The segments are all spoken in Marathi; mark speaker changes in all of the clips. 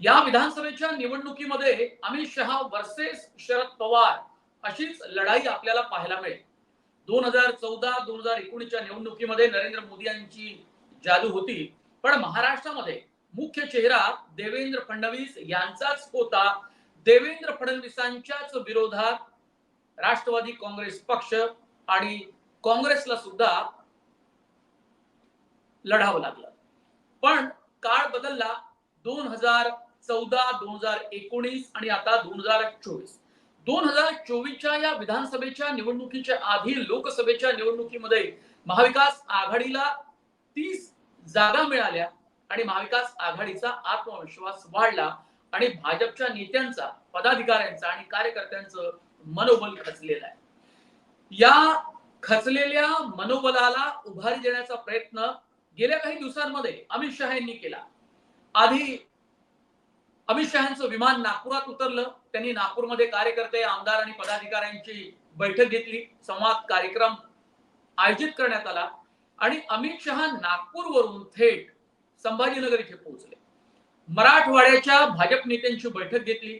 Speaker 1: या विधानसभेच्या निवडणुकीमध्ये अमित शहा वर्सेस शरद पवार अशीच लढाई आपल्याला पाहायला मिळेल. दोन हजार चौदा दोन हजार एकोणीसच्या निवडणुकीमध्ये नरेंद्र मोदी यांची जादू होती पण महाराष्ट्रामध्ये मुख्य चेहरा देवेंद्र फडणवीस यांचाच होता. देवेंद्र फडणवीसांच्याच विरोधात राष्ट्रवादी काँग्रेस पक्ष आणि काँग्रेसला सुद्धा लढावं लागलं. पण काळ बदलला. दोन हजार चौदा दोन हजार एकोणीस आणि आता दोन हजार चोवीस. दोन हजार चोवीसच्या या विधानसभेच्या निवडणुकीच्या आधी लोकसभेच्या निवडणुकीमध्ये महाविकास आघाडीला तीस जागा मिळाल्या आणि महाविकास आघाडीचा आत्मविश्वास वाढला आणि भाजपच्या नेत्यांचा पदाधिकाऱ्यांचा आणि कार्यकर्त्यांचं मनोबल खचलेलं आहे. या खचलेल्या मनोबलाला उभारी देण्याचा प्रयत्न गेल्या काही दिवसांमध्ये अमित शहा यांनी केला. आधी अमित शहाचं विमान नागपुरात उतरलं. त्यांनी नागपूरमध्ये कार्यकर्ते आमदार आणि पदाधिकाऱ्यांची बैठक घेतली. संवाद कार्यक्रम आयोजित करण्यात आला आणि अमित शहा नागपूरवरून थेट संभाजीनगर इथे पोहोचले. मराठवाड्याच्या भाजप नेत्यांची बैठक घेतली.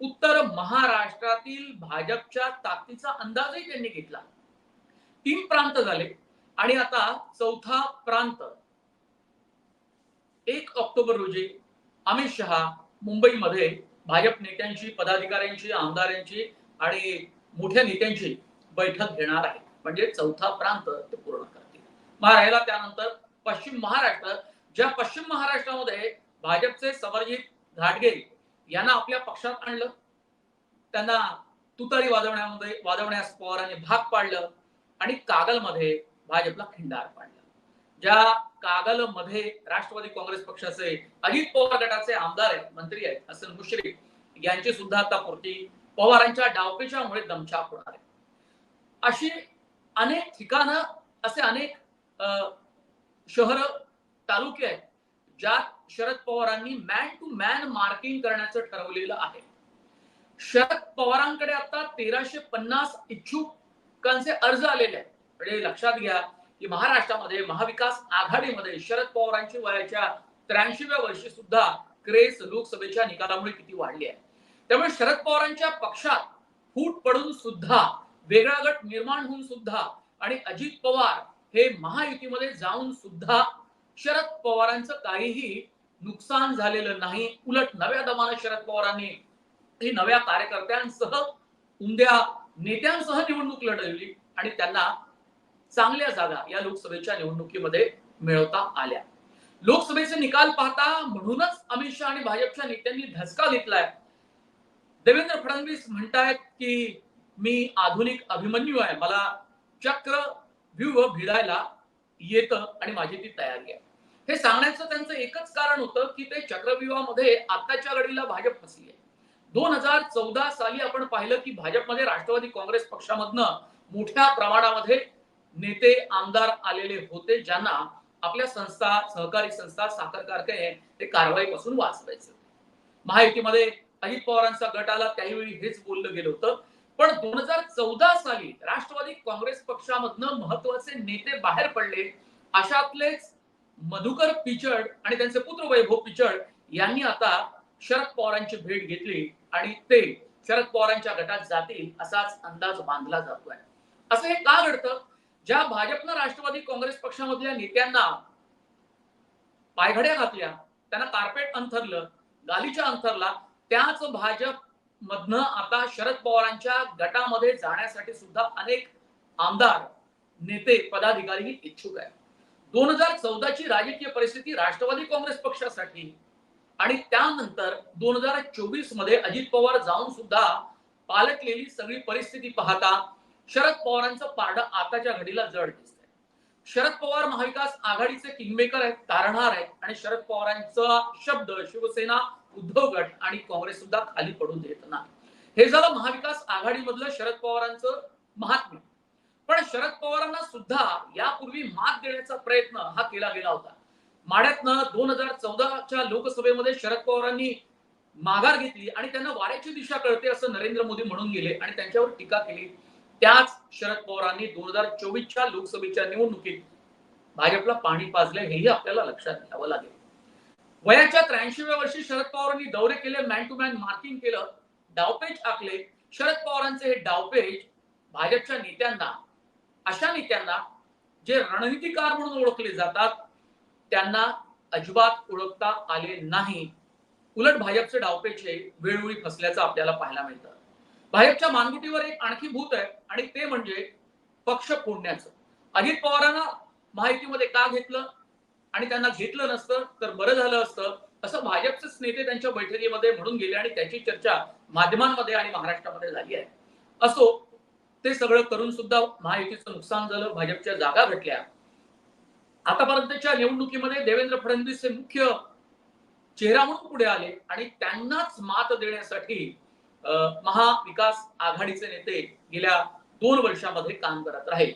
Speaker 1: उत्तर महाराष्ट्रातील भाजपच्या ताकदीचा अंदाजही त्यांनी घेतला. तीन प्रांत झाले आणि आता चौथा प्रांत. एक ऑक्टोबर रोजी अमित शहा मुंबईमध्ये भाजप नेत्यांची पदाधिकाऱ्यांची आमदारांची आणि मोठ्या नेत्यांची बैठक घेणार आहे. म्हणजे चौथा प्रांत ते पूर्ण करतील. मग राहिला त्यानंतर पश्चिम महाराष्ट्र. ज्या पश्चिम महाराष्ट्रामध्ये भाजपचे समरजित घाटगे यांना आपल्या पक्षात आणलं त्यांना तुतारी वाजवण्यामध्ये वाजवण्यास पवारांनी भाग पाडलं आणि कागलमध्ये भाजपला खिंडार पाडलं. ज्या कागलमध्ये राष्ट्रवादी काँग्रेस पक्षाचे अजित पवार गटाचे आमदार आहेत मंत्री आहेत हसन मुश्रीफ यांची सुद्धा आता पूर्ती पवारांच्या डावपेच्यामुळे दमछाप होणार आहे. अशी अनेक ठिकाणं असे अनेक शहर तालुके आहेत ज्यात शरद पवारांनी मॅन टू मॅन मार्किंग करण्याचं ठरवलेलं आहे. शरद पवारांकडे आता तेराशे पन्नास इच्छुकांचे अर्ज आलेले आहेत. म्हणजे लक्षात घ्या की महाराष्ट्रामध्ये महाविकास आघाडीमध्ये शरद पवारांची वयाच्या त्र्याऐंशीव्या वर्षी सुद्धा क्रेस लोकसभेच्या निकालामुळे किती वाढली आहे. त्यामुळे शरद पवारांच्या पक्षात फूट पडून सुद्धा वेगळा गट निर्माण होऊन सुद्धा आणि अजित पवार हे महायुतीमध्ये जाऊन सुद्धा शरद पवारांचं काहीही नुकसान झालेलं नाही. उलट नव्या दमानं शरद पवारांनी ही नव्या कार्यकर्त्यांसह उमद्या नेत्यांसह निवडणूक लढवली आणि त्यांना चांगल्या जागा या लोकसभेच्या निवडणुकीमध्ये मिळवता आल्या. लोकसभेचे निकाल पाहता म्हणूनच अमित शहा आणि भाजपच्या नेत्यांनी धसका घेतलाय. देवेंद्र फडणवीस म्हणतायत की मी आधुनिक अभिमन्यू आहे. मला चक्र व्यूह भिडायला येतं आणि माझी ती तयारी आहे. हे सांगण्याचं त्यांचं एकच कारण होतं की ते चक्रव्यूहामध्ये आताच्या घडीला भाजप फसली आहे दोन हजार चौदा साली आपण पाहिलं की भाजपमध्ये राष्ट्रवादी काँग्रेस पक्षामधनं मोठ्या प्रमाणामध्ये नेते आमदार आलेले होते ज्यांना आपल्या संस्था सहकारी संस्था साखर कारखाने ते कारवाईपासून वाचवायचे. महायुतीमध्ये अजित पवारांचा गट आला त्यावेळी हेच बोललं गेलं होतं. पण दोन हजार चौदा साली राष्ट्रवादी काँग्रेस पक्षामधनं महत्त्वाचे नेते बाहेर पडले. अशातलेच मधुकर पिचड आणि त्यांचे पुत्र वैभव पिचड यांनी आता शरद पवारांची भेट घेतली आणि ते शरद पवारांच्या गटात जातील असाच अंदाज बांधला जातोय. असं हे का घडतं? ज्या भाजपनं राष्ट्रवादी काँग्रेस पक्षामधल्या नेत्यांना पायघड्या घातल्या त्यांना कार्पेट अंथरलं गालीच्या अंथरला त्याच भाजप मधनं आता शरद पवारांच्या गटामध्ये जाण्यासाठी सुद्धा अनेक आमदार नेते पदाधिकारी इच्छुक आहेत. दोन हजार चौदाची राजकीय परिस्थिती राष्ट्रवादी काँग्रेस पक्षासाठी आणि त्यानंतर दोन हजार चोवीसमध्ये अजित पवार जाऊन सुद्धा पालटलेली सगळी परिस्थिती पाहता शरद पवारांचं पारडं आताच्या घडीला जड दिसतंय. शरद पवार महाविकास आघाडीचे किंगमेकर आहेत तारणहार आहेत आणि शरद पवारांचा शब्द शिवसेना उद्धव गट आणि काँग्रेस सुद्धा खाली पडून देत नाही. हे झालं महाविकास आघाडीमधलं शरद पवारांचं महात्म्य. पण शरद पवारांना सुद्धा यापूर्वी मात देण्याचा प्रयत्न हा केला गेला होता. माड्यातनं दोन हजार चौदाच्या लोकसभेमध्ये शरद पवारांनी माघार घेतली आणि त्यांना वाऱ्याची दिशा कळते असं नरेंद्र मोदी म्हणून गेले आणि त्यांच्यावर टीका केली. त्याच शरद पवारांनी दोन हजार चोवीसच्या लोकसभेच्या निवडणुकीत भाजपला पाणी पाजले हेही आपल्याला लक्षात घ्यावं लागेल. वयाच्या त्र्याऐंशीव्या वर्षी शरद पवारांनी दौरे केले मॅन टू मॅन मार्किंग केलं डावपेच आखले शरद पवारांचे हे डावपेच भाजपच्या नेत्यांना अशा नेत्यांना जे रणनीतिकार म्हणून ओळखले जातात त्यांना अजिबात ओळखता आले नाही. उलट भाजपचे डावपेचे वेळोवेळी फसल्याचं आपल्याला पाहायला मिळतं. भाजपच्या मानगुटीवर एक आणखी भूत आहे आणि ते म्हणजे पक्ष फोडण्याचं. अजित पवारांना माहितीमध्ये का घेतलं आणि त्यांना घेतलं नसतं तर बरं झालं असतं असं भाजपचेच नेते त्यांच्या बैठकीमध्ये म्हणून गेले आणि त्याची चर्चा माध्यमांमध्ये आणि महाराष्ट्रामध्ये झाली आहे. असो ते सगळं करून सुद्धा महायुतीचं नुकसान झालं भाजपच्या जागा भेटल्या. आतापर्यंतच्या निवडणुकीमध्ये देवेंद्र फडणवीस हे मुख्य चेहरा म्हणून पुढे आले आणि त्यांनाच मात देण्यासाठी महाविकास आघाडीचे नेते गेल्या दोन वर्षामध्ये काम करत राहील.